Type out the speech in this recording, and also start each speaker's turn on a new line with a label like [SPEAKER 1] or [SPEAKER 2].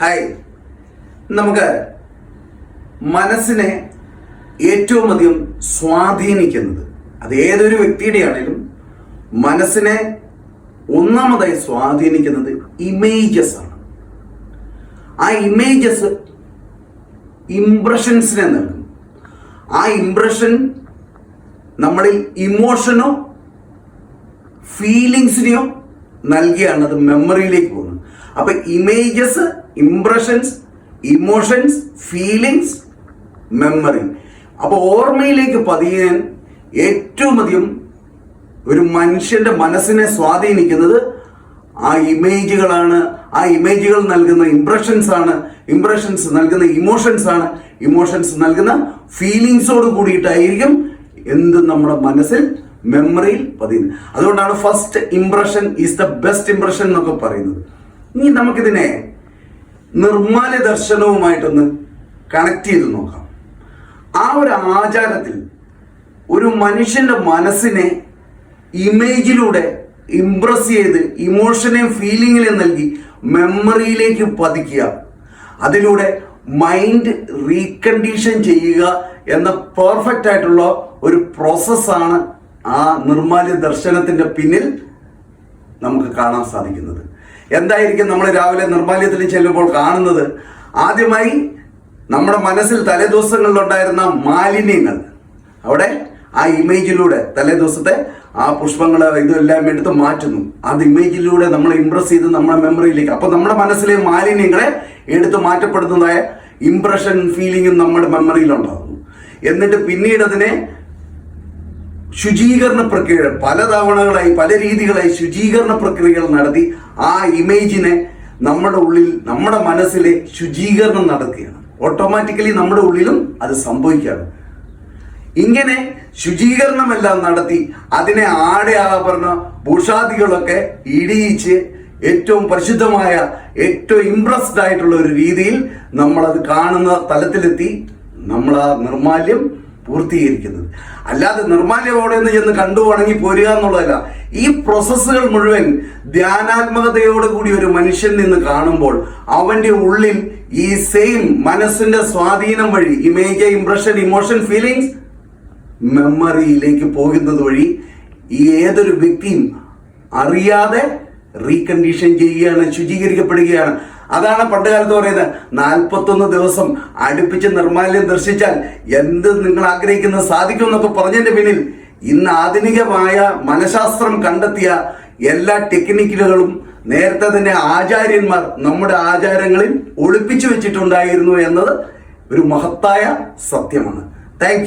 [SPEAKER 1] Hi നമുക്ക് മനസ്സിനെ ഏറ്റവും അധികം സ്വാധീനിക്കുന്നത് അത് ഏതൊരു വ്യക്തിയുടെ ആണെങ്കിലും മനസ്സിനെ ഒന്നാമതായി സ്വാധീനിക്കുന്നത് ഇമേജസ് ആണ്. ആ ഇമേജസ് ഇംപ്രഷൻസിനെ നൽകും ആ ഇംപ്രഷൻ നമ്മളിൽ ഇമോഷനോ ഫീലിങ്സിനെയോ നൽകിയാണ് അത് മെമ്മറിയിലേക്ക് പോകുന്നത്. അപ്പൊ images impressions emotions feelings memory അപ്പൊ ഓർമ്മയിലേക്ക് പതിയാൻ ഏറ്റവും അധികം ഒരു മനുഷ്യന്റെ മനസ്സിനെ സ്വാധീനിക്കുന്നത് ആ ഇമേജുകളാണ് ആ ഇമേജുകൾ നൽകുന്ന ഇംപ്രഷൻസ് ആണ്. ഇംപ്രഷൻസ് നൽകുന്ന ഇമോഷൻസ് ആണ്. ഇമോഷൻസ് നൽകുന്ന ഫീലിങ്സോട് കൂടിയിട്ടായിരിക്കും എന്ത് നമ്മുടെ മനസ്സിൽ മെമ്മറിയിൽ പതിയുന്നത്. അതുകൊണ്ടാണ് first impression is the best impression എന്നൊക്കെ പറയുന്നത്. ഇനി നമുക്കിതിനെ നിർമ്മാല്യ ദർശനവുമായിട്ടൊന്ന് കണക്ട് ചെയ്ത് നോക്കാം. ആ ഒരു ആചാരത്തിൽ ഒരു മനുഷ്യന്റെ മനസ്സിനെ ഇമേജിലൂടെ ഇംപ്രസ് ചെയ്ത് ഇമോഷനെയും ഫീലിങ്ങിനെയും നൽകി മെമ്മറിയിലേക്ക് പതിക്കുക. അതിലൂടെ മൈൻഡ് റീകണ്ടീഷൻ ചെയ്യുക എന്ന പെർഫെക്റ്റ് ആയിട്ടുള്ള ഒരു പ്രോസസ്സാണ് ആ നിർമ്മാല്യ ദർശനത്തിന്റെ പിന്നിൽ നമുക്ക് കാണാൻ സാധിക്കുന്നത്. എന്തായിരിക്കും നമ്മൾ രാവിലെ നിർമ്മാല്യത്തിൽ ചെല്ലുമ്പോൾ കാണുന്നത്? ആദ്യമായി നമ്മുടെ മനസ്സിൽ തലേദിവസങ്ങളിലുണ്ടായിരുന്ന മാലിന്യങ്ങൾ. അവിടെ ആ ഇമേജിലൂടെ തലേദിവസത്തെ ആ പുഷ്പങ്ങൾ ഇതെല്ലാം എടുത്ത് മാറ്റുന്നു. അത് ഇമേജിലൂടെ നമ്മൾ ഇംപ്രസ് ചെയ്ത് നമ്മുടെ മെമ്മറിയിലേക്ക് അപ്പൊ നമ്മുടെ മനസ്സിലെ മാലിന്യങ്ങളെ എടുത്ത് മാറ്റപ്പെടുന്നതായ ഇംപ്രഷൻ ഫീലിംഗും നമ്മുടെ മെമ്മറിയിൽ ഉണ്ടാകുന്നു എന്നിട്ട് പിന്നീട് അതിനെ ശുചീകരണ പ്രക്രിയ പല തവണകളായി പല രീതികളായി ശുചീകരണ പ്രക്രിയകൾ നടത്തി ആ ഇമേജിനെ നമ്മുടെ ഉള്ളിൽ നമ്മുടെ മനസ്സിലെ ശുചീകരണം നടക്കുകയാണ്. ഓട്ടോമാറ്റിക്കലി നമ്മുടെ ഉള്ളിലും അത് സംഭവിക്കുകയാണ്. ഇങ്ങനെ ശുചീകരണമെല്ലാം നടത്തി അതിനെ ആടെ ആഭരണ ഭൂഷാദികളൊക്കെ ഇടിയിച്ച് ഏറ്റവും പരിശുദ്ധമായ ഏറ്റവും ഇംപ്രസ്ഡ് ആയിട്ടുള്ള ഒരു രീതിയിൽ നമ്മളത് കാണുന്ന തലത്തിലെത്തി നമ്മൾ ആ നിർമാല്യം പൂർത്തീകരിക്കുന്നത്. അല്ലാതെ നിർമാല്യവോടെ നിന്ന് ചെന്ന് കണ്ടു വണങ്ങി പോരുക എന്നുള്ളതല്ല. ഈ പ്രോസസ്സുകൾ മുഴുവൻ ധ്യാനാത്മകതയോട് കൂടി ഒരു മനുഷ്യൻ നിന്ന് കാണുമ്പോൾ അവന്റെ ഉള്ളിൽ ഈ സെയിം മനസ്സിന്റെ സ്വാധീനം വഴി ഇമേജ് ഇംപ്രഷൻ ഇമോഷൻ ഫീലിംഗ്സ് മെമ്മറിയിലേക്ക് പോകുന്നത് വഴി ഈ ഏതൊരു വ്യക്തിയും അറിയാതെ റീകണ്ടീഷൻ ചെയ്യുകയാണ് ശുചീകരിക്കപ്പെടുകയാണ്. അതാണ് പണ്ട് കാലത്ത് പറയുന്നത്. നാൽപ്പത്തൊന്ന് ദിവസം അടുപ്പിച്ച് നിർമാല്യം ദർശിച്ചാൽ എന്ത് നിങ്ങൾ ആഗ്രഹിക്കുന്നത് സാധിക്കും എന്നൊക്കെ പറഞ്ഞതിന്റെ പിന്നിൽ ഇന്ന് ആധുനികമായ മനഃശാസ്ത്രം കണ്ടെത്തിയ എല്ലാ ടെക്നിക്കലുകളും നേരത്തെ തന്നെ ആചാര്യന്മാർ നമ്മുടെ ആചാരങ്ങളിൽ ഒളിപ്പിച്ചു വെച്ചിട്ടുണ്ടായിരുന്നു എന്നത് ഒരു മഹത്തായ സത്യമാണ്. താങ്ക്